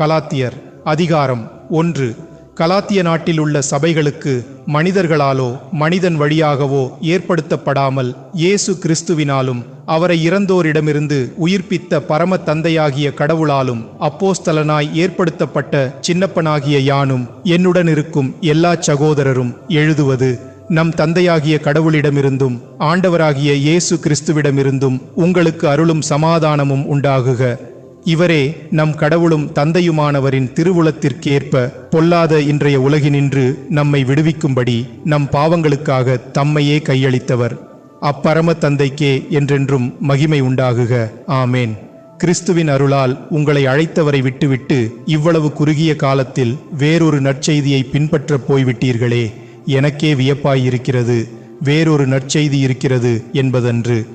கலாத்தியர் அதிகாரம் ஒன்று. கலாத்திய நாட்டில் உள்ள சபைகளுக்கு மனிதர்களாலோ மனிதன் வழியாகவோ ஏற்படுத்தப்படாமல் இயேசு கிறிஸ்துவினாலும் அவரை இறந்தோரிடமிருந்து உயிர்ப்பித்த பரம தந்தையாகிய கடவுளாலும் அப்போஸ்தலனாய் ஏற்படுத்தப்பட்ட சின்னப்பனாகிய யானும் என்னுடன் இருக்கும் எல்லா சகோதரரும் எழுதுவது நம் தந்தையாகிய கடவுளிடமிருந்தும் ஆண்டவராகிய இயேசு கிறிஸ்துவிடமிருந்தும் உங்களுக்கு அருளும் சமாதானமும் உண்டாகுக. இவரே நம் கடவுளும் தந்தையுமானவரின் திருவுளத்திற்கேற்ப பொல்லாத இன்றைய உலகினின்று நம்மை விடுவிக்கும்படி நம் பாவங்களுக்காக தம்மையே கையளித்தவர். அப்பரம தந்தைக்கே என்றென்றும் மகிமை உண்டாகுக. ஆமேன். கிறிஸ்துவின் அருளால் உங்களை அழைத்தவரை விட்டுவிட்டு இவ்வளவு குறுகிய காலத்தில் வேறொரு நற்செய்தியை பின்பற்றப் போய்விட்டீர்களே. எனக்கே வியப்பாயிருக்கிறது. வேறொரு நற்செய்தி இருக்கிறது என்பதன்று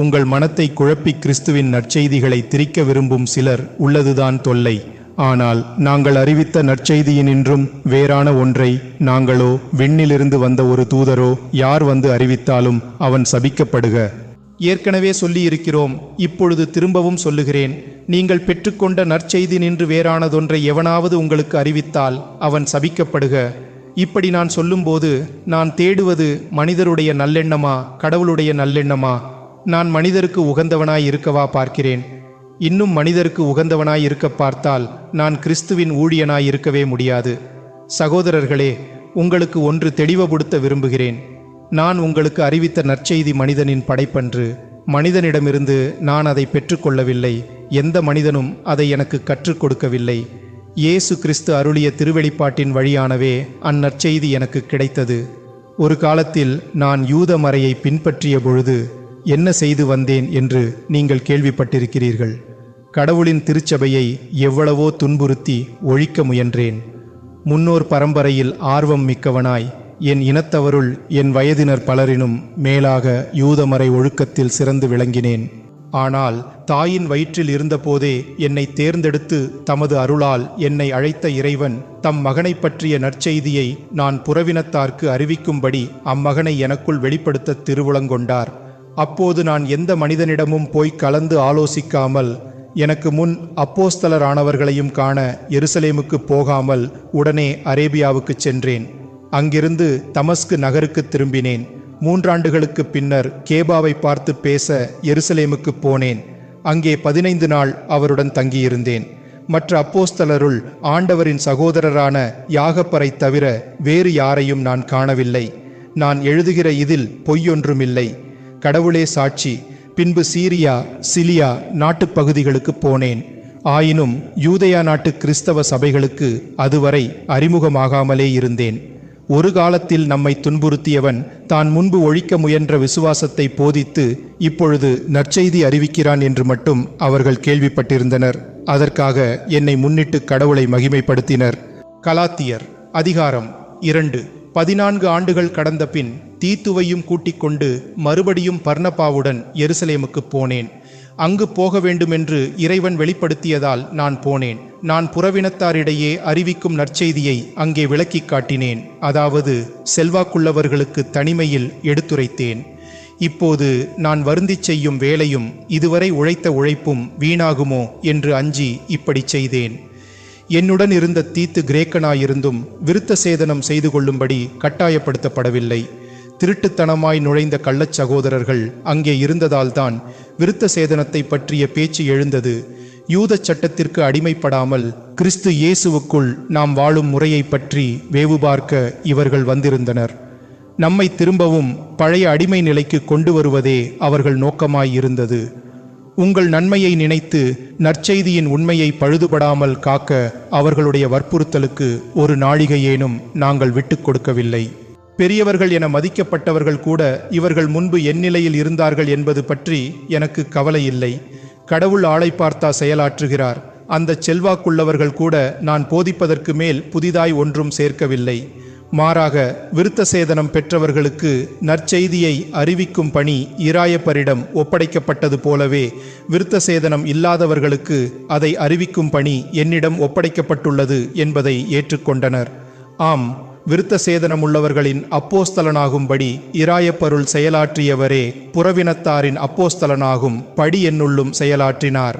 உங்கள் மனத்தை குழப்பி கிறிஸ்துவின் நற்செய்திகளை திரிக்க விரும்பும் சிலர் உள்ளதுதான் தொல்லை. ஆனால் நாங்கள் அறிவித்த நற்செய்தியினின்றும் வேறான ஒன்றை நாங்களோ விண்ணிலிருந்து வந்த ஒரு தூதரோ யார் வந்து அறிவித்தாலும் அவன் சபிக்கப்படுக. ஏற்கனவே சொல்லியிருக்கிறோம் இப்பொழுது திரும்பவும் சொல்லுகிறேன் நீங்கள் பெற்றுக்கொண்ட நற்செய்தி நின்று வேறானதொன்றை எவனாவது உங்களுக்கு அறிவித்தால் அவன் சபிக்கப்படுக. இப்படி நான் சொல்லும்போது நான் தேடுவது மனிதருடைய நல்லெண்ணமா கடவுளுடைய நல்லெண்ணமா? நான் மனிதருக்கு உகந்தவனாய் இருக்கவா பார்க்கிறேன். இன்னும் மனிதருக்கு உகந்தவனாய் இருக்க பார்த்தால் நான் கிறிஸ்துவின் ஊழியனாய் இருக்கவே முடியாது. சகோதரர்களே உங்களுக்கு ஒன்று தெளிவுபடுத்த விரும்புகிறேன். நான் உங்களுக்கு அறிவித்த நற்செய்தி மனிதனின் படைப்பன்று. மனிதனிடமிருந்து நான் அதை பெற்றுக்கொள்ளவில்லை. எந்த மனிதனும் அதை எனக்கு கற்றுக் கொடுக்கவில்லை. இயேசு கிறிஸ்து அருளிய திருவெளிப்பாட்டின் வழியானவே அந்நற்செய்தி எனக்கு கிடைத்தது. ஒரு காலத்தில் நான் யூத மறையை பின்பற்றிய பொழுது என்ன செய்து வந்தேன் என்று நீங்கள் கேள்விப்பட்டிருக்கிறீர்கள்? கடவுளின் திருச்சபையை எவ்வளவோ துன்புறுத்தி ஒழிக்க முயன்றேன். முன்னோர் பரம்பரையில் ஆர்வம் மிக்கவனாய் என் இனத்தவருள் என் வயதினர் பலரினும் மேலாக யூதமறை ஒழுக்கத்தில் சிறந்து விளங்கினேன். ஆனால் தாயின் வயிற்றில் இருந்தபோதே என்னை தேர்ந்தெடுத்து தமது அருளால் என்னை அழைத்த இறைவன் தம் மகனைப் பற்றிய நற்செய்தியை நான் புறவினத்தார்க்கு அறிவிக்கும்படி அம்மகனை எனக்குள் வெளிப்படுத்த திருவுளங்கொண்டார். அப்போது நான் எந்த மனிதனிடமும் போய் கலந்து ஆலோசிக்காமல் எனக்கு முன் அப்போஸ்தலரானவர்களையும் காண எருசலேமுக்கு போகாமல் உடனே அரேபியாவுக்குச் சென்றேன். அங்கிருந்து தமஸ்கு நகருக்கு திரும்பினேன். மூன்றாண்டுகளுக்கு பின்னர் கேபாவை பார்த்து பேச எருசலேமுக்கு போனேன். அங்கே பதினைந்து நாள் அவருடன் தங்கியிருந்தேன். மற்ற அப்போஸ்தலருள் ஆண்டவரின் சகோதரரான யாகப்பரை தவிர வேறு யாரையும் நான் காணவில்லை. நான் எழுதுகிற இதில் பொய்யொன்றுமில்லை கடவுளே சாட்சி பின்பு சீரியா சிலியா நாட்டுப் பகுதிகளுக்கு போனேன். ஆயினும் யூதயா நாட்டு கிறிஸ்தவ சபைகளுக்கு அதுவரை அறிமுகமாகாமலே இருந்தேன். ஒரு காலத்தில் நம்மை துன்புறுத்தியவன் தான் முன்பு ஒழிக்க முயன்ற விசுவாசத்தை போதித்து இப்பொழுது நற்செய்தி அறிவிக்கிறான் என்று மட்டும் அவர்கள் கேள்விப்பட்டிருந்தனர். அதற்காக என்னை முன்னிட்டு கடவுளை மகிமைப்படுத்தினர். கலாத்தியர் அதிகாரம் இரண்டு பதினான்கு ஆண்டுகள் கடந்த பின் தீத்துவையும் கூட்டிக் கொண்டு மறுபடியும் பர்ணபாவுடன் எருசலேமுக்கு போனேன். அங்கு போக வேண்டுமென்று இறைவன் வெளிப்படுத்தியதால் நான் போனேன். நான் புறவினத்தாரிடையே அறிவிக்கும் நற்செய்தியை அங்கே விளக்கிக் காட்டினேன். அதாவது செல்வாக்குள்ளவர்களுக்கு தனிமையில் எடுத்துரைத்தேன். இப்போது நான் வருந்திச் செய்யும் வேலையும் இதுவரை உழைத்த உழைப்பும் வீணாகுமோ என்று அஞ்சி இப்படி செய்தேன். என்னுடன் இருந்த தீத்து கிரேக்கனாயிருந்தும் விருத்த சேதனம் செய்து கொள்ளும்படி கட்டாயப்படுத்தப்படவில்லை. திருட்டுத்தனமாய் நுழைந்த கள்ளச் சகோதரர்கள் அங்கே இருந்ததால்தான் விருத்த சேதனத்தை பற்றிய பேச்சு எழுந்தது. யூத சட்டத்திற்கு அடிமைப்படாமல் கிறிஸ்து இயேசுவுக்குள் நாம் வாழும் முறையை பற்றி வேவு பார்க்க இவர்கள் வந்திருந்தனர். நம்மை திரும்பவும் பழைய அடிமை நிலைக்கு கொண்டு வருவதே அவர்கள் நோக்கமாயிருந்தது உங்கள் நன்மையை நினைத்து நற்செய்தியின் உண்மையை பழுதுபடாமல் காக்க அவர்களுடைய வற்புறுத்தலுக்கு ஒரு நாழிகையேனும் நாங்கள் விட்டுக் கொடுக்கவில்லை. பெரியவர்கள் என மதிக்கப்பட்டவர்கள் கூட இவர்கள் முன்பு என் நிலையில் இருந்தார்கள் என்பது பற்றி எனக்கு கவலை இல்லை. கடவுள் ஆளை பார்த்தா செயலாற்றுகிறார். அந்த செல்வாக்குள்ளவர்கள் கூட நான் போதிப்பதற்கு மேல் புதிதாய் ஒன்றும் சேர்க்கவில்லை. மாறாக விருத்த சேதனம் பெற்றவர்களுக்கு நற்செய்தியை அறிவிக்கும் பணி இராயப்பரிடம் ஒப்படைக்கப்பட்டது போலவே விருத்த சேதனம் இல்லாதவர்களுக்கு அதை அறிவிக்கும் பணி என்னிடம் ஒப்படைக்கப்பட்டுள்ளது என்பதை ஏற்றுக்கொண்டனர். ஆம் விருத்த சேதனமுள்ளவர்களின் அப்போஸ்தலனாகும்படி இராயப்பருள் செயலாற்றியவரே புறவினத்தாரின் அப்போஸ்தலனாகும் படி என்னுள்ளும் செயலாற்றினார்.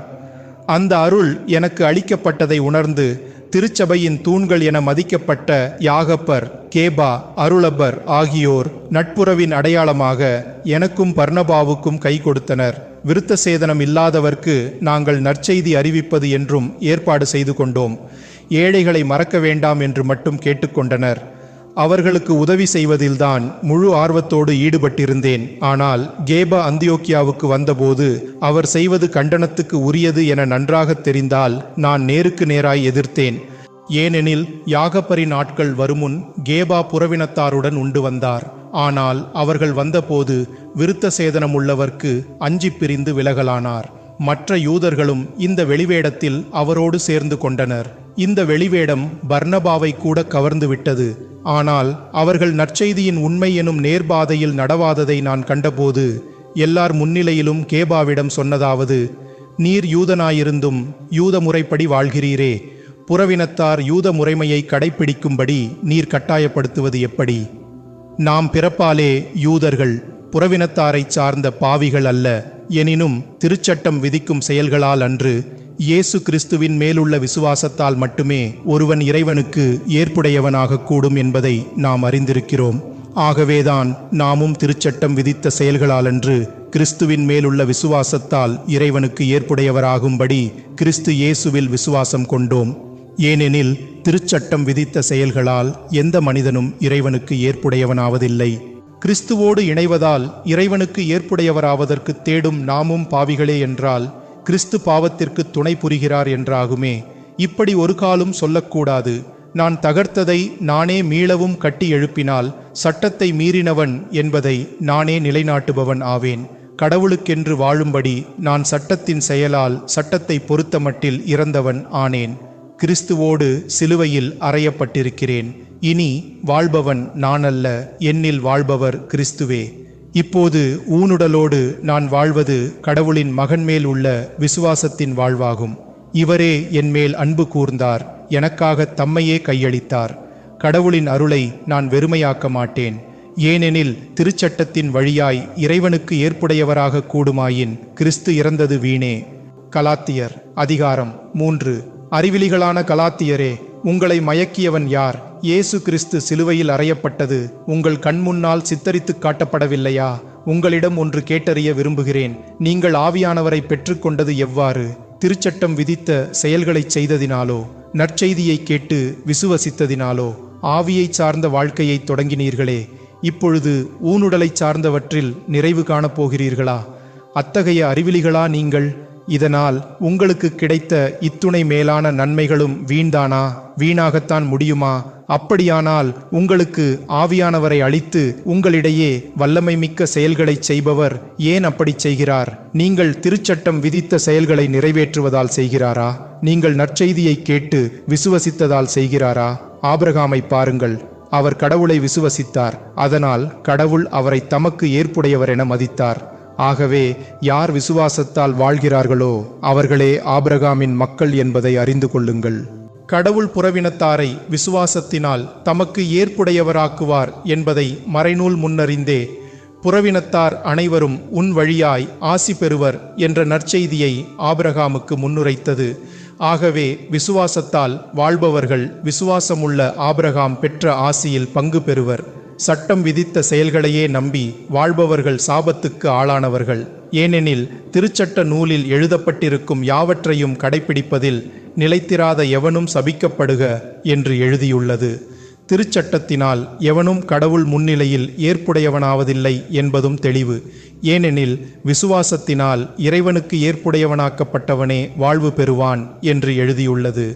அந்த அருள் எனக்கு அளிக்கப்பட்டதை உணர்ந்து திருச்சபையின் தூண்கள் என மதிக்கப்பட்ட யாகப்பர் கேபா அருளப்பர் ஆகியோர் நட்புறவின் அடையாளமாக எனக்கும் பர்ணபாவுக்கும் கை கொடுத்தனர். விருத்த சேதனம் இல்லாதவர்க்கு நாங்கள் நற்செய்தி அறிவிப்பது என்றும் ஏற்பாடு செய்து கொண்டோம். ஏழைகளை மறக்க வேண்டாம் என்று மட்டும் கேட்டுக்கொண்டனர் அவர்களுக்கு உதவி செய்வதில்தான் முழு ஆர்வத்தோடு ஈடுபட்டிருந்தேன். ஆனால் கேபா அந்தியோக்கியாவுக்கு வந்தபோது அவர் செய்வது கண்டனத்துக்கு உரியது என நன்றாகத் தெரிந்தால் நான் நேருக்கு நேராய் எதிர்த்தேன். ஏனெனில் யாகப்பரி நாட்கள் வருமுன் கேபா புறவினத்தாருடன் உண்டு வந்தார். ஆனால் அவர்கள் வந்தபோது விருத்த சேதனம் உள்ளவர்க்கு அஞ்சி பிரிந்து விலகலானார். மற்ற யூதர்களும் இந்த வெளிவேடத்தில் அவரோடு சேர்ந்து கொண்டனர். இந்த வெளிவேடம் பர்ணபாவை கூட கவர்ந்து விட்டது ஆனால் அவர்கள் நற்செய்தியின் உண்மை எனும் நேர்பாதையில் நடவாததை நான் கண்டபோது எல்லார் முன்னிலையிலும் கேபாவிடம் சொன்னதாவது நீர் யூதனாயிருந்தும் யூத முறைப்படி வாழ்கிறீரே புறவினத்தார் யூத முறைமையை கடைப்பிடிக்கும்படி நீர் கட்டாயப்படுத்துவது எப்படி? நாம் பிறப்பாலே யூதர்கள் புறவினத்தாரைச் சார்ந்த பாவிகள் அல்ல எனினும் திருச்சட்டம் விதிக்கும் செயல்களால் அன்று இயேசு கிறிஸ்துவின் மேலுள்ள விசுவாசத்தால் மட்டுமே ஒருவன் இறைவனுக்கு ஏற்புடையவனாக கூடும் என்பதை நாம் அறிந்திருக்கிறோம். ஆகவேதான் நாமும் திருச்சட்டம் விதித்த செயல்களாலன்று கிறிஸ்துவின் மேலுள்ள விசுவாசத்தால் இறைவனுக்கு ஏற்புடையவராகும்படி கிறிஸ்து இயேசுவில் விசுவாசம் கொண்டோம். ஏனெனில் திருச்சட்டம் விதித்த செயல்களால் எந்த மனிதனும் இறைவனுக்கு ஏற்புடையவனாவதில்லை. கிறிஸ்துவோடு இணைவதால் இறைவனுக்கு ஏற்புடையவராவதற்கு தேடும் நாமும் பாவிகளே என்றால் கிறிஸ்து பாவத்திற்கு துணை புரிகிறார் என்றாகுமே. இப்படி ஒரு காலும் சொல்லக்கூடாது. நான் தகர்த்ததை நானே மீளவும் கட்டி எழுப்பினால் சட்டத்தை மீறினவன் என்பதை நானே நிலைநாட்டுபவன் ஆவேன். கடவுளுக்கென்று வாழும்படி நான் சட்டத்தின் செயலால் சட்டத்தை பொறுத்தமட்டில் இறந்தவன் ஆனேன். கிறிஸ்துவோடு சிலுவையில் அறையப்பட்டிருக்கிறேன். இனி வாழ்பவன் நானல்ல என்னில் வாழ்பவர் கிறிஸ்துவே. இப்போது ஊனுடலோடு நான் வாழ்வது கடவுளின் மகன் மேல் உள்ள விசுவாசத்தின் வாழ்வாகும். இவரே என்மேல் அன்பு கூர்ந்தார் எனக்காக தம்மையே கையளித்தார். கடவுளின் அருளை நான் வெறுமையாக்க மாட்டேன். ஏனெனில் திருச்சட்டத்தின் வழியாய் இறைவனுக்கு ஏற்புடையவராக கூடுமாயின் கிறிஸ்து இறந்தது வீணே. கலாத்தியர் அதிகாரம் மூன்று. அறிவிலிகளான கலாத்தியரே உங்களை மயக்கியவன் யார்? இயேசு கிறிஸ்து சிலுவையில் அறையப்பட்டது உங்கள் கண்முன்னால் சித்தரித்து காட்டப்படவில்லையா? உங்களிடம் ஒன்று கேட்டறிய விரும்புகிறேன் நீங்கள் ஆவியானவரை பெற்றுக்கொண்டது எவ்வாறு? திருச்சட்டம் விதித்த செயல்களைச் செய்ததினாலோ? நற்செய்தியை கேட்டு விசுவசித்ததினாலோ? ஆவியை சார்ந்த வாழ்க்கையை தொடங்கினீர்களே இப்பொழுது ஊனுடலை சார்ந்தவற்றில் நிறைவு காணப் போகிறீர்களா அத்தகைய அறிவிலிகளா நீங்கள்? இதனால் உங்களுக்கு கிடைத்த இத்துணை மேலான நன்மைகளும் வீண்தானா? வீணாகத்தான் முடியுமா? அப்படியானால் உங்களுக்கு ஆவியானவரை அளித்து உங்களிடையே வல்லமை மிக்க செயல்களை செய்பவர் ஏன் அப்படி செய்கிறார்? நீங்கள் திருச்சட்டம் விதித்த செயல்களை நிறைவேற்றுவதால் செய்கிறாரா? நீங்கள் நற்செய்தியை கேட்டு விசுவசித்ததால் செய்கிறாரா? ஆபிரகாமை பாருங்கள். அவர் கடவுளை விசுவசித்தார். அதனால் கடவுள் அவரை தமக்கு ஏற்புடையவர் என மதித்தார். ஆகவே யார் விசுவாசத்தால் வாழ்கிறார்களோ அவர்களே ஆபிரகாமின் மக்கள் என்பதை அறிந்து கொள்ளுங்கள். கடவுள் புறவினத்தாரை விசுவாசத்தினால் தமக்கு ஏற்புடையவராக்குவார் என்பதை மறைநூல் முன்னறிந்தே புறவினத்தார் அனைவரும் உன் வழியாய் ஆசி பெறுவர் என்ற நற்செய்தியை ஆபிரகாமுக்கு முன்னுரைத்தது. ஆகவே விசுவாசத்தால் வாழ்பவர்கள் விசுவாசமுள்ள ஆபிரகாம் பெற்ற ஆசியில் பங்கு பெறுவர். சட்டம் விதித்த செயல்களையே நம்பி வாழ்பவர்கள் சாபத்துக்கு ஆளானவர்கள். ஏனெனில் திருச்சட்ட நூலில் எழுதப்பட்டிருக்கும் யாவற்றையும் கடைப்பிடிப்பதில் நிலைத்திராத எவனும் சபிக்கப்படுக என்று எழுதியுள்ளது. திருச்சட்டத்தினால் எவனும் கடவுள் முன்னிலையில் ஏற்புடையவனாவதில்லை என்பதும் தெளிவு. ஏனெனில் விசுவாசத்தினால் இறைவனுக்கு ஏற்புடையவனாக்கப்பட்டவனே வாழ்வு பெறுவான் என்று எழுதியுள்ளது.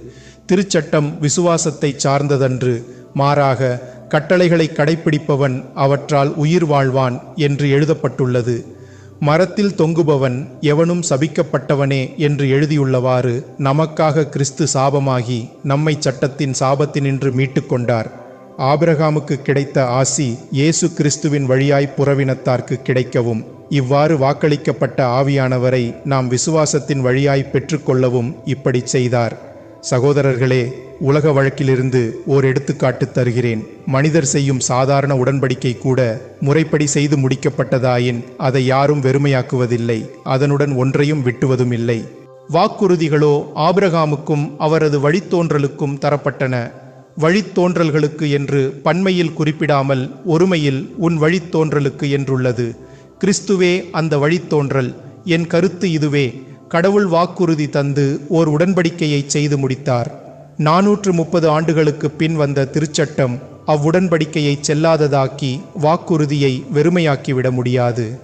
திருச்சட்டம் விசுவாசத்தை சார்ந்ததன்று மாறாக கட்டளைகளை கடைப்பிடிப்பவன் அவற்றால் உயிர் வாழ்வான் என்று எழுதப்பட்டுள்ளது. மரத்தில் தொங்குபவன் எவனும் சபிக்கப்பட்டவனே என்று எழுதியுள்ளவாறு நமக்காக கிறிஸ்து சாபமாகி நம்மை சட்டத்தின் சாபத்தினின்று மீட்டுக்கொண்டார். ஆபிரகாமுக்கு கிடைத்த ஆசி இயேசு கிறிஸ்துவின் வழியாய் புறவினத்தார்க்கு கிடைக்கவும் இவ்வாறு வாக்களிக்கப்பட்ட ஆவியானவரை நாம் விசுவாசத்தின் வழியாய் பெற்றுக்கொள்ளவும் இப்படி செய்தார். சகோதரர்களே உலக வழக்கிலிருந்து ஓர் எடுத்துக்காட்டு தருகிறேன். மனிதர் செய்யும் சாதாரண உடன்படிக்கை கூட முறைப்படி செய்து முடிக்கப்பட்டதாயின் அதை யாரும் வெறுமையாக்குவதில்லை. அதனுடன் ஒன்றையும் விட்டுவதும் இல்லை வாக்குறுதிகளோ ஆபிரகாமுக்கும் அவரது வழித்தோன்றலுக்கும் தரப்பட்டன. வழித்தோன்றல்களுக்கு என்று பன்மையில் குறிப்பிடாமல் ஒருமையில் உன் வழித்தோன்றலுக்கு என்றுள்ளது. கிறிஸ்துவே அந்த வழித்தோன்றல். என் கருத்து இதுவே. கடவுள் வாக்குறுதி தந்து ஓர் உடன்படிக்கையை செய்து முடித்தார். நாநூற்று முப்பது ஆண்டுகளுக்கு பின் வந்த திருச்சட்டம் அவ்வுடன்படிக்கையை செல்லாததாக்கி வாக்குறுதியை வெறுமையாக்கிவிட முடியாது.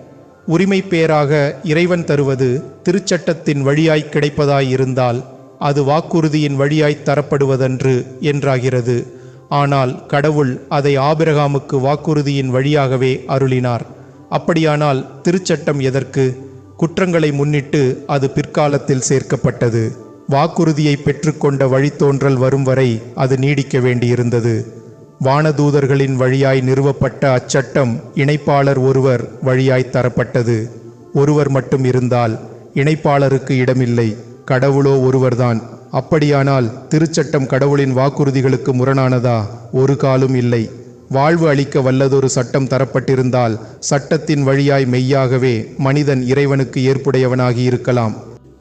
உரிமை பேராக இறைவன் தருவது திருச்சட்டத்தின் வழியாய் கிடைப்பதாயிருந்தால் அது வாக்குறுதியின் வழியாய் தரப்படுவதன்று என்றாகிறது. ஆனால் கடவுள் அதை ஆபிரகாமுக்கு வாக்குறுதியின் வழியாகவே அருளினார். அப்படியானால் திருச்சட்டம் எதற்கு? குற்றங்களை முன்னிட்டு அது பிற்காலத்தில் சேர்க்கப்பட்டது. வாக்குறுதியை பெற்றுக்கொண்ட வழித்தோன்றல் வரும் வரை அது நீடிக்க வேண்டியிருந்தது. வானதூதர்களின் வழியாய் நிறுவப்பட்ட அச்சட்டம் இணைப்பாளர் ஒருவர் வழியாய் தரப்பட்டது. ஒருவர் மட்டும் இருந்தால் இணைப்பாளருக்கு இடமில்லை கடவுளோ ஒருவர்தான். அப்படியானால் திருச்சட்டம் கடவுளின் வாக்குறுதிகளுக்கு முரணானதா? ஒரு காலும் இல்லை. வாழ்வு அளிக்க வல்லதொரு சட்டம் தரப்பட்டிருந்தால் சட்டத்தின் வழியாய் மெய்யாகவே மனிதன் இறைவனுக்கு ஏற்புடையவனாகி இருக்கலாம்.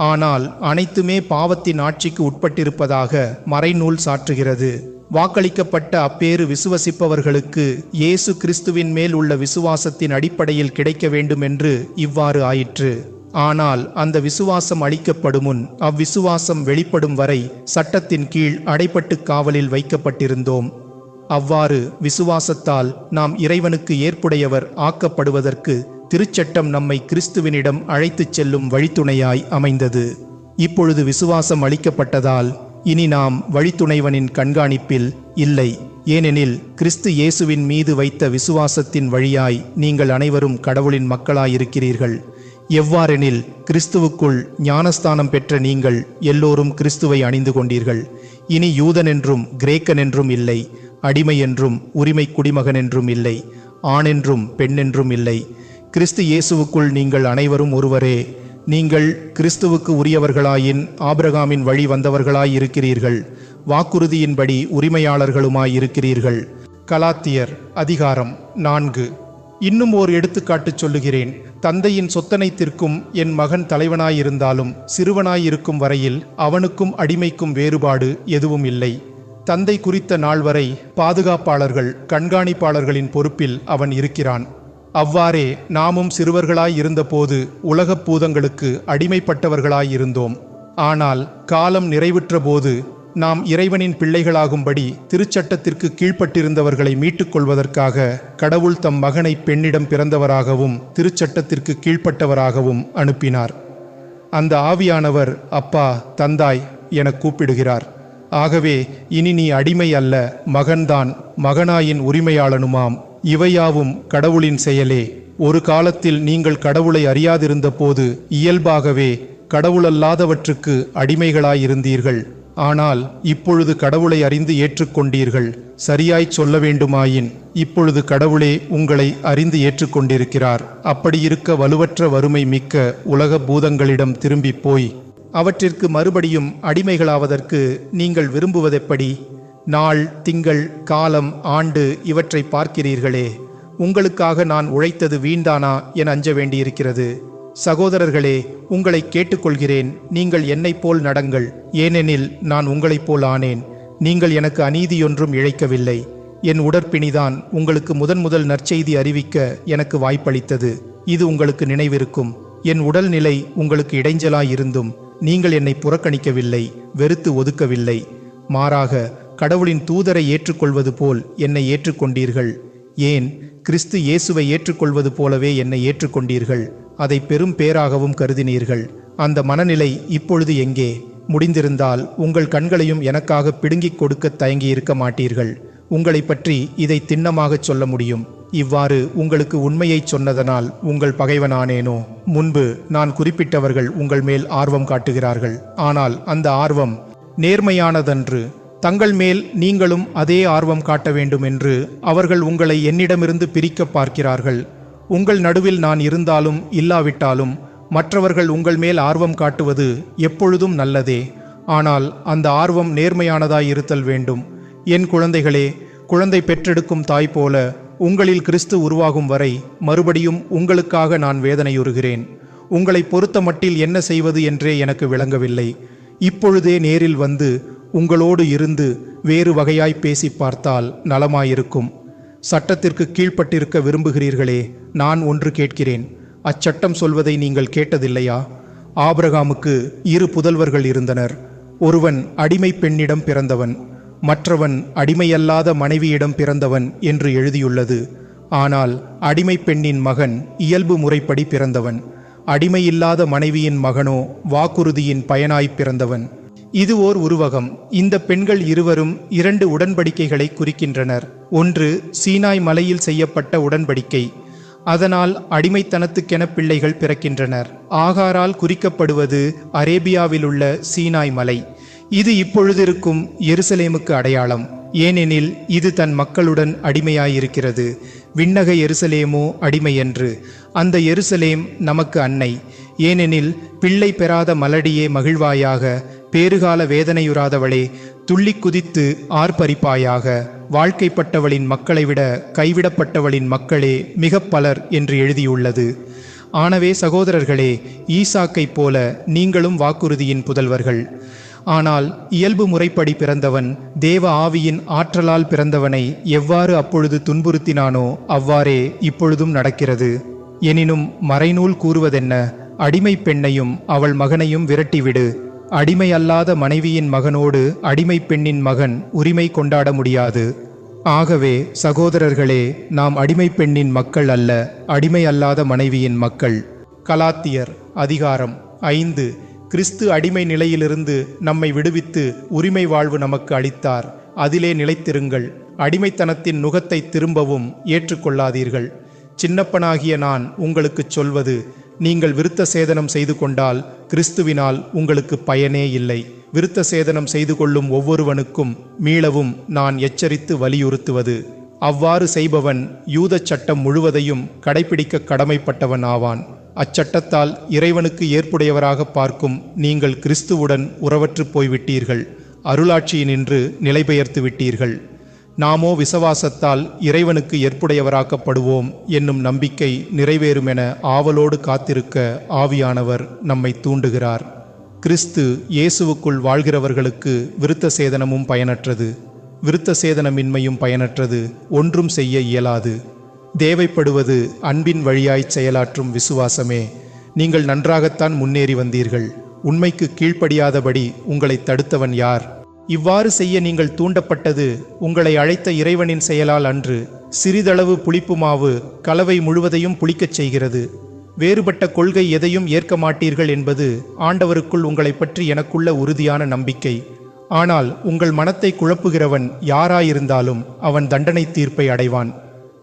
ஆனால் அனைத்துமே பாவத்தின் ஆட்சிக்கு உட்பட்டிருப்பதாக மறைநூல் சாற்றுகிறது. வாக்களிக்கப்பட்ட அப்பேறு விசுவசிப்பவர்களுக்கு இயேசு கிறிஸ்துவின் மேல் உள்ள விசுவாசத்தின் அடிப்படையில் கிடைக்க வேண்டும் என்று இவ்வாறு ஆயிற்று. ஆனால் அந்த விசுவாசம் அளிக்கப்படும் முன் அவ்விசுவாசம் வெளிப்படும் வரை சட்டத்தின் கீழ் அடைப்பட்டு காவலில் வைக்கப்பட்டிருந்தோம். அவ்வாறு விசுவாசத்தால் நாம் இறைவனுக்கு ஏற்புடையவர் ஆக்கப்படுவதற்கு திருச்சட்டம் நம்மை கிறிஸ்துவினிடம் அழைத்துச் செல்லும் வழித்துணையாய் அமைந்தது. இப்பொழுது விசுவாசம் அளிக்கப்பட்டதால் இனி நாம் வழித்துணைவனின் கண்காணிப்பில் இல்லை. ஏனெனில் கிறிஸ்து இயேசுவின் மீது வைத்த விசுவாசத்தின் வழியாய் நீங்கள் அனைவரும் கடவுளின் மக்களாயிருக்கிறீர்கள். எவ்வாறெனில் கிறிஸ்துவுக்குள் ஞானஸ்தானம் பெற்ற நீங்கள் எல்லோரும் கிறிஸ்துவை அணிந்து கொண்டீர்கள். இனி யூதன் என்றும் கிரேக்கன் என்றும் இல்லை. அடிமை என்றும் உரிமை குடிமகன் என்றும் இல்லை. ஆணென்றும் பெண்ணென்றும் இல்லை. கிறிஸ்து இயேசுவுக்குள் நீங்கள் அனைவரும் ஒருவரே நீங்கள் கிறிஸ்துவுக்கு உரியவர்களாயின் ஆபிரகாமின் வழி வந்தவர்களாய் இருக்கிறீர்கள் வாக்குறுதியின்படி உரிமையாளர்களுமாய் இருக்கிறீர்கள். கலாத்தியர் அதிகாரம் நான்கு. இன்னும் ஓர் எடுத்துக்காட்டு சொல்லுகிறேன். தந்தையின் சொத்தனைத்திற்கும் என் மகன் தலைவனாயிருந்தாலும் சிறுவனாயிருக்கும் வரையில் அவனுக்கும் அடிமைக்கும் வேறுபாடு எதுவும் இல்லை. தந்தை குறித்த நாள் வரை பாதுகாப்பாளர்கள் கண்காணிப்பாளர்களின் பொறுப்பில் அவன் இருக்கிறான். அவ்வாறே நாமும் சிறுவர்களாய் இருந்தபோது உலகப் பூதங்களுக்கு அடிமைப்பட்டவர்களாயிருந்தோம். ஆனால் காலம் நிறைவுற்ற போது நாம் இறைவனின் பிள்ளைகளாகும்படி திருச்சட்டத்திற்கு கீழ்ப்பட்டிருந்தவர்களை மீட்டுக்கொள்வதற்காக கடவுள் தம் மகனை பெண்ணிடம் பிறந்தவராகவும் திருச்சட்டத்திற்கு கீழ்ப்பட்டவராகவும் அனுப்பினார். அந்த ஆவியானவர் அப்பா தந்தாய் என கூப்பிடுகிறார். ஆகவே இனி நீ அடிமை அல்ல மகன்தான் மகனாயின் உரிமையாளனுமாம். இவையாவும் கடவுளின் செயலே. ஒரு காலத்தில் நீங்கள் கடவுளை அறியாதிருந்த போது இயல்பாகவே கடவுளல்லாதவற்றுக்கு அடிமைகளாயிருந்தீர்கள். ஆனால் இப்பொழுது கடவுளை அறிந்து ஏற்றுக்கொண்டீர்கள். சரியாய்ச் சொல்ல வேண்டுமாயின் இப்பொழுது கடவுளே உங்களை அறிந்து ஏற்றுக்கொண்டிருக்கிறார். அப்படியிருக்க வலுவற்ற வறுமை மிக்க உலக பூதங்களிடம் திரும்பிப் போய் அவற்றிற்கு மறுபடியும் அடிமைகளாவதற்கு நீங்கள் விரும்புவதெப்படி? நாள் திங்கள் காலம் ஆண்டு இவற்றை பார்க்கிறீர்களே. உங்களுக்காக நான் உழைத்தது வீண்தானா என அஞ்ச வேண்டியிருக்கிறது. சகோதரர்களே உங்களை கேட்டுக்கொள்கிறேன். நீங்கள் என்னைப் போல் நடங்கள். ஏனெனில் நான் உங்களைப் போல் ஆனேன். நீங்கள் எனக்கு அநீதியொன்றும் இழைக்கவில்லை. என் உடற்பிணிதான் உங்களுக்கு முதன் முதல் நற்செய்தி அறிவிக்க எனக்கு வாய்ப்பளித்தது. இது உங்களுக்கு நினைவிருக்கும். என் உடல்நிலை உங்களுக்கு இடைஞ்சலாயிருந்தும். நீங்கள் என்னை புறக்கணிக்கவில்லை வெறுத்து ஒதுக்கவில்லை. மாறாக கடவுளின் தூதரை ஏற்றுக்கொள்வது போல் என்னை ஏற்றுக்கொண்டீர்கள். ஏன்? கிறிஸ்து இயேசுவை ஏற்றுக்கொள்வது போலவே என்னை ஏற்றுக்கொண்டீர்கள். அதை பெரும் பேராகவும் கருதினீர்கள். அந்த மனநிலை இப்பொழுது எங்கே? முடிந்திருந்தால் உங்கள் கண்களையும் எனக்காக பிடுங்கிக் கொடுக்க தயங்கியிருக்க மாட்டீர்கள். உங்களை பற்றி இதை திண்ணமாகச் சொல்ல முடியும். இவ்வாறு உங்களுக்கு உண்மையைச் சொன்னதனால் உங்கள் பகைவனானேனோ? முன்பு நான் குறிப்பிட்டவர்கள் உங்கள் மேல் ஆர்வம் காட்டுகிறார்கள். ஆனால் அந்த ஆர்வம் நேர்மையானதன்று. தங்கள் மேல் நீங்களும் அதே ஆர்வம் காட்ட வேண்டும் என்று அவர்கள் உங்களை என்னிடமிருந்து பிரிக்க பார்க்கிறார்கள். உங்கள் நடுவில் நான் இருந்தாலும் இல்லாவிட்டாலும் மற்றவர்கள் உங்கள் மேல் ஆர்வம் காட்டுவது எப்பொழுதும் நல்லதே. ஆனால் அந்த ஆர்வம் நேர்மையானதாய் இருத்தல் வேண்டும். என் குழந்தைகளே குழந்தை பெற்றெடுக்கும் தாய் போல உங்களில் கிறிஸ்து உருவாகும் வரை மறுபடியும் உங்களுக்காக நான் வேதனையுறுகிறேன். உங்களை பொறுத்த மட்டில் என்ன செய்வது என்றே எனக்கு விளங்கவில்லை. இப்பொழுதே நேரில் வந்து உங்களோடு இருந்து வேறு வகையாய் பேசி பார்த்தால் நலமாயிருக்கும். சட்டத்திற்கு கீழ்ப்பட்டிருக்க விரும்புகிறீர்களே நான் ஒன்று கேட்கிறேன். அச்சட்டம் சொல்வதை நீங்கள் கேட்டதில்லையா? ஆபிரகாமுக்கு இரு புதல்வர்கள் இருந்தனர். ஒருவன் அடிமை பெண்ணிடம் பிறந்தவன் மற்றவன் அடிமையல்லாத மனைவியிடம் பிறந்தவன் என்று எழுதியுள்ளது. ஆனால் அடிமை பெண்ணின் மகன் இயல்பு முறைப்படி பிறந்தவன். அடிமையில்லாத மனைவியின் மகனோ வாக்குறுதியின் பயனாய் பிறந்தவன். இது ஓர் உருவகம். இந்த பெண்கள் இருவரும் இரண்டு உடன்படிக்கைகளை குறிக்கின்றனர். ஒன்று சீனாய் மலையில் செய்யப்பட்ட உடன்படிக்கை. அதனால் அடிமைத்தனத்துக்கென பிள்ளைகள் பிறக்கின்றனர். ஆகாரால் குறிக்கப்படுவது அரேபியாவிலுள்ள சீனாய் மலை. இது இப்பொழுது இருக்கும் எருசலேமுக்கு அடையாளம். ஏனெனில் இது தன் மக்களுடன் அடிமையாயிருக்கிறது. விண்ணக எருசலேமோ அடிமையன்று. அந்த எருசலேம் நமக்கு அன்னை. ஏனெனில் பிள்ளை பெறாத மலடியே மகிழ்வாயாக பேறுகால வேதனையுறாதவளே துள்ளி குதித்து ஆர்ப்பரிப்பாயாக. வாழ்க்கைப்பட்டவளின் மக்களை விட கைவிடப்பட்டவளின் மக்களே மிக பலர் என்று எழுதியுள்ளது. ஆனவே சகோதரர்களே ஈசாக்கைப் போல நீங்களும் வாக்குறுதியின் புதல்வர்கள். ஆனால் இயல்பு முறைப்படி பிறந்தவன் தேவ ஆவியின் ஆற்றலால் பிறந்தவனை எவ்வாறு அப்பொழுது துன்புறுத்தினானோ அவ்வாறே இப்பொழுதும் நடக்கிறது. எனினும் மறைநூல் கூறுவதென்ன? அடிமை பெண்ணையும் அவள் மகனையும் விரட்டிவிடு. அடிமை அல்லாத மனைவியின் மகனோடு அடிமை பெண்ணின் மகன் உரிமை கொண்டாட முடியாது. ஆகவே சகோதரர்களே நாம் அடிமை பெண்ணின் மக்கள் அல்ல அடிமை அல்லாத மனைவியின் மக்கள். கலாத்தியர் அதிகாரம் ஐந்து கிறிஸ்து அடிமை நிலையிலிருந்து நம்மை விடுவித்து உரிமை வாழ்வு நமக்கு அளித்தார். அதிலே நிலைத்திருங்கள். அடிமைத்தனத்தின் நுகத்தை திரும்பவும் ஏற்றுக்கொள்ளாதீர்கள். சின்னப்பனாகிய நான் உங்களுக்குச் சொல்வது நீங்கள் விருத்த சேதனம் செய்து கொண்டால் கிறிஸ்துவினால் உங்களுக்கு பயனே இல்லை. விருத்த சேதனம் செய்து கொள்ளும் ஒவ்வொருவனுக்கும் மீளவும் நான் எச்சரித்து வலியுறுத்துவது. அவ்வாறு செய்பவன் யூதச் சட்டம் முழுவதையும் கடைபிடிக்க கடமைப்பட்டவன் ஆவான் அச்சட்டத்தால் இறைவனுக்கு ஏற்புடையவராக பார்க்கும் நீங்கள் கிறிஸ்துவுடன் உறவற்று போய்விட்டீர்கள். அருளாட்சியினின்று நிலைபெயர்த்து விட்டீர்கள். நாமோ விசவாசத்தால் இறைவனுக்கு ஏற்புடையவராக்கப்படுவோம் என்னும் நம்பிக்கை நிறைவேறுமென ஆவலோடு காத்திருக்க ஆவியானவர் நம்மை தூண்டுகிறார். கிறிஸ்து இயேசுவுக்குள் வாழ்கிறவர்களுக்கு விருத்த சேதனமும் பயனற்றது. விருத்த சேதனமின்மையும் பயனற்றது. ஒன்றும் செய்ய இயலாது. தேவைப்படுவது அன்பின் வழியாய்ச் செயலாற்றும் விசுவாசமே. நீங்கள் நன்றாகத்தான் முன்னேறி வந்தீர்கள். உண்மைக்கு கீழ்ப்படியாதபடி உங்களை தடுத்தவன் யார்? இவ்வாறு செய்ய நீங்கள் தூண்டப்பட்டது உங்களை அழைத்த இறைவனின் செயலால் அன்று. சிறிதளவு புளிப்பு மாவு கலவை முழுவதையும் புளிக்கச் செய்கிறது. வேறுபட்ட கொள்கை எதையும் ஏற்க மாட்டீர்கள் என்பது ஆண்டவருக்குள் உங்களை பற்றி எனக்குள்ள உறுதியான நம்பிக்கை. ஆனால் உங்கள் மனத்தை குழப்புகிறவன் யாராயிருந்தாலும் அவன் தண்டனை தீர்ப்பை அடைவான்.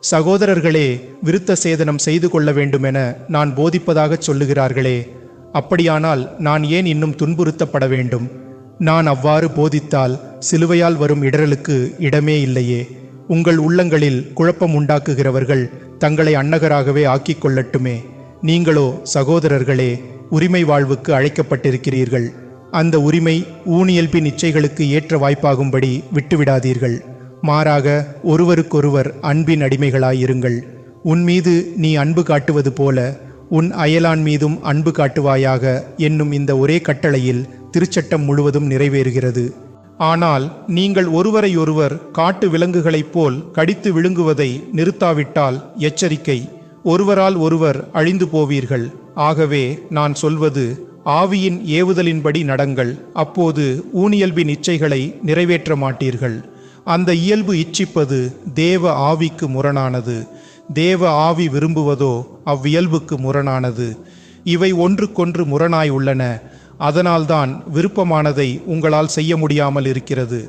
சகோதரர்களே விருத்த சேதனம் செய்து கொள்ள வேண்டுமென நான் போதிப்பதாகச் சொல்லுகிறார்களே. அப்படியானால் நான் ஏன் இன்னும் துன்புறுத்தப்பட வேண்டும்? நான் அவ்வாறு போதித்தால் சிலுவையால் வரும் இடரலுக்கு இடமே இல்லையே. உங்கள் உள்ளங்களில் குழப்பம் உண்டாக்குகிறவர்கள் தங்களை அன்னகராகவே ஆக்கிக் கொள்ளட்டுமே. நீங்களோ சகோதரர்களே உரிமை வாழ்வுக்கு அழைக்கப்பட்டிருக்கிறீர்கள். அந்த உரிமை ஊனியல்பின் இச்சைகளுக்கு ஏற்ற வாய்ப்பாகும்படி விட்டுவிடாதீர்கள். மாறாக ஒருவருக்கொருவர் அன்பின் அடிமைகளாயிருங்கள். உன் மீது நீ அன்பு காட்டுவது போல உன் அயலான் மீதும் அன்பு காட்டுவாயாக என்னும் இந்த ஒரே கட்டளையில் திருச்சட்டம் முழுவதும் நிறைவேறுகிறது. ஆனால் நீங்கள் ஒருவரையொருவர் காட்டு விலங்குகளைப் போல் கடித்து விழுங்குவதை நிறுத்தாவிட்டால் எச்சரிக்கை ஒருவரால் ஒருவர் அழிந்து போவீர்கள். ஆகவே நான் சொல்வது ஆவியின் ஏவுதலின்படி நடங்கள் அப்போது ஊனியல்பின் இச்சைகளை நிறைவேற்ற மாட்டீர்கள். அந்த இயல்பு இச்சிப்பது தேவ ஆவிக்கு முரணானது. தேவ ஆவி விரும்புவதோ அவ்வியல்புக்கு முரணானது. இவை ஒன்றுக்கொன்று முரணாய் உள்ளன. அதனால்தான் விருப்பமானதை உங்களால் செய்ய முடியாமல் இருக்கிறது.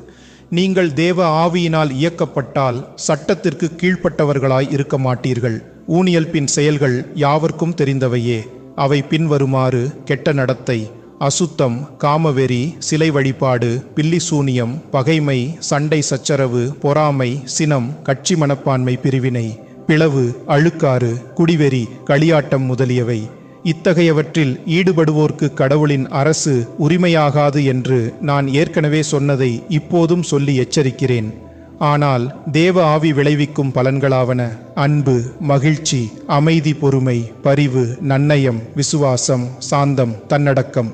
நீங்கள் தேவ ஆவியினால் இயக்கப்பட்டால் சட்டத்திற்கு கீழ்ப்பட்டவர்களாய் இருக்க மாட்டீர்கள். ஊனியல்பின் செயல்கள் யாவர்க்கும் தெரிந்தவையே. அவை பின்வருமாறு கெட்ட நடத்தை. அசுத்தம் காமவெறி சிலை வழிபாடு பில்லிசூனியம் பகைமை சண்டை சச்சரவு பொறாமை சினம் கட்சி மனப்பான்மை பிரிவினை பிளவு அழுக்காறு குடிவெறி களியாட்டம் முதலியவை. இத்தகையவற்றில் ஈடுபடுவோர்க்கு கடவுளின் அரசு உரிமையாகாது என்று நான் ஏற்கனவே சொன்னதை இப்போதும் சொல்லி எச்சரிக்கிறேன். ஆனால் தேவ ஆவி விளைவிக்கும் பலன்களாவன அன்பு மகிழ்ச்சி அமைதி பொறுமை பரிவு நன்னயம் விசுவாசம் சாந்தம் தன்னடக்கம்.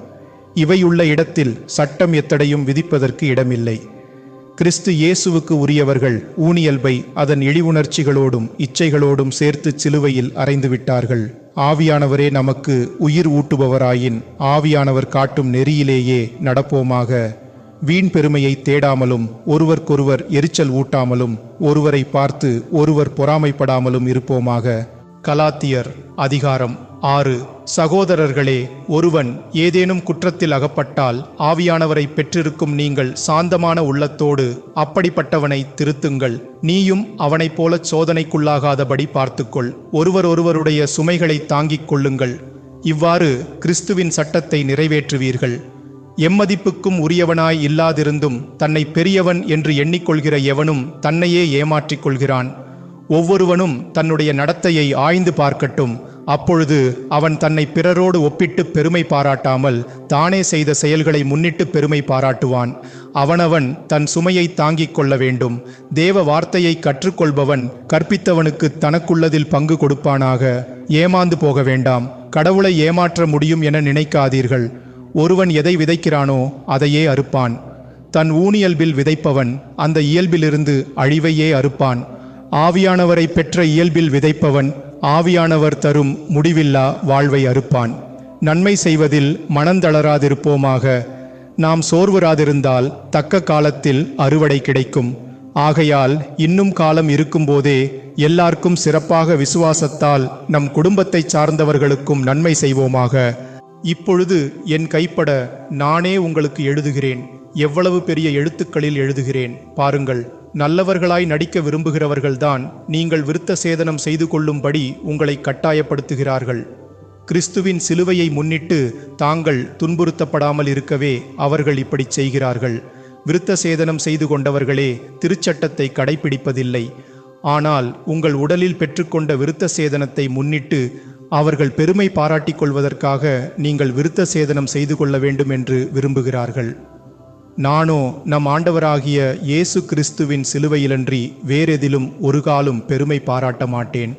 இவையுள்ள இடத்தில் சட்டம் எத்தடையும் விதிப்பதற்கு இடமில்லை. கிறிஸ்து இயேசுவுக்கு உரியவர்கள் ஊனியல்பை அதன் இழிவுணர்ச்சிகளோடும் இச்சைகளோடும் சேர்த்து சிலுவையில் அறைந்து விட்டார்கள். ஆவியானவரே நமக்கு உயிர் ஊட்டுபவராயின் ஆவியானவர் காட்டும் நெறியிலேயே நடப்போமாக. வீண் பெருமையை தேடாமலும் ஒருவருக்கொருவர் எரிச்சல் ஊட்டாமலும் ஒருவரை பார்த்து ஒருவர் பொறாமைப்படாமலும் இருப்போமாக. கலாத்தியர் அதிகாரம் ஆறு. சகோதரர்களே ஒருவன் ஏதேனும் குற்றத்தில் அகப்பட்டால் ஆவியானவரை பெற்றிருக்கும் நீங்கள் சாந்தமான உள்ளத்தோடு அப்படிப்பட்டவனை திருத்துங்கள். நீயும் அவனைப் போலச் சோதனைக்குள்ளாகாதபடி பார்த்துக்கொள். ஒருவர் ஒருவருடைய சுமைகளை தாங்கிக் கொள்ளுங்கள். இவ்வாறு கிறிஸ்துவின் சட்டத்தை நிறைவேற்றுவீர்கள். எம்மதிப்புக்கும் உரியவனாய் இல்லாதிருந்தும் தன்னை பெரியவன் என்று எண்ணிக்கொள்கிற எவனும் தன்னையே ஏமாற்றிக் கொள்கிறான். ஒவ்வொருவனும் தன்னுடைய நடத்தையை ஆய்ந்து பார்க்கட்டும். அப்பொழுது அவன் தன்னை பிறரோடு ஒப்பிட்டு பெருமை பாராட்டாமல் தானே செய்த செயல்களை முன்னிட்டு பெருமை பாராட்டுவான். அவனவன் தன் சுமையை தாங்கிக் கொள்ள வேண்டும். தேவ வார்த்தையை கற்றுக்கொள்பவன் கற்பித்தவனுக்கு தனக்குள்ளதில் பங்கு கொடுப்பானாக. ஏமாந்து போக வேண்டாம். கடவுளை ஏமாற்ற முடியும் என நினைக்காதீர்கள். ஒருவன் எதை விதைக்கிறானோ அதையே அறுப்பான். தன் ஊனியல்பில் விதைப்பவன் அந்த இயல்பிலிருந்து அழிவையே அறுப்பான். ஆவியானவரை பெற்ற இயல்பில் விதைப்பவன் ஆவியானவர் தரும் முடிவில்லா வாழ்வை அறுப்பான். நன்மை செய்வதில் மனந்தளராதிருப்போமாக. நாம் சோர்வுறாதிருந்தால் தக்க காலத்தில் அறுவடை கிடைக்கும். ஆகையால் இன்னும் காலம் இருக்கும்போதே எல்லாருக்கும் சிறப்பாக விசுவாசத்தால் நம் குடும்பத்தை சார்ந்தவர்களுக்கும் நன்மை செய்வோமாக. இப்பொழுது என் கைப்பட நானே உங்களுக்கு எழுதுகிறேன். எவ்வளவு பெரிய எழுத்துக்களில் எழுதுகிறேன். பாருங்கள். நல்லவர்களாய் நடிக்க விரும்புகிறவர்கள்தான் நீங்கள் விருத்த சேதனம் செய்து கொள்ளும்படி உங்களை கட்டாயப்படுத்துகிறார்கள். கிறிஸ்துவின் சிலுவையை முன்னிட்டு தாங்கள் துன்புறுத்தப்படாமல் இருக்கவே அவர்கள் இப்படி செய்கிறார்கள். விருத்த சேதனம் செய்து கொண்டவர்களே திருச்சட்டத்தை கடைபிடிப்பதில்லை. ஆனால் உங்கள் உடலில் பெற்றுக்கொண்ட விருத்த சேதனத்தை முன்னிட்டு அவர்கள் பெருமை பாராட்டிக் கொள்வதற்காக நீங்கள் விருத்த சேதனம் செய்து கொள்ள வேண்டும் என்று விரும்புகிறார்கள். நானோ நம் ஆண்டவராகிய இயேசு கிறிஸ்துவின் சிலுவையிலன்றி வேறெதிலும் ஒரு காலும் பெருமை பாராட்ட மாட்டேன்.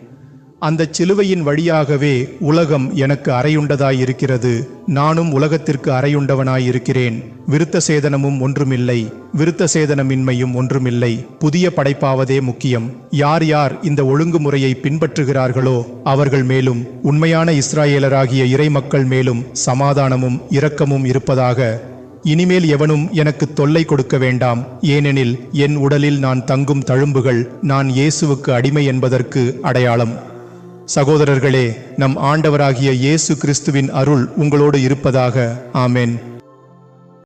அந்த சிலுவையின் வழியாகவே உலகம் எனக்கு அறையுண்டதாயிருக்கிறது. நானும் உலகத்திற்கு அறையுண்டவனாயிருக்கிறேன். விருத்த சேதனமும் ஒன்றுமில்லை. விருத்த சேதனமின்மையும் ஒன்றுமில்லை. புதிய படைப்பாவதே முக்கியம். யார் யார் இந்த ஒழுங்குமுறையை பின்பற்றுகிறார்களோ அவர்கள் மேலும் உண்மையான இஸ்ராயேலராகிய இறைமக்கள் மேலும் சமாதானமும் இரக்கமும் இருப்பதாக இனிமேல் எவனும் எனக்கு தொல்லை கொடுக்க வேண்டாம். ஏனெனில் என் உடலில் நான் தங்கும் தழும்புகள் நான் இயேசுவுக்கு அடிமை என்பதற்கு அடையாளம். சகோதரர்களே நம் ஆண்டவராகிய இயேசு கிறிஸ்துவின் அருள் உங்களோடு இருப்பதாக. ஆமேன்.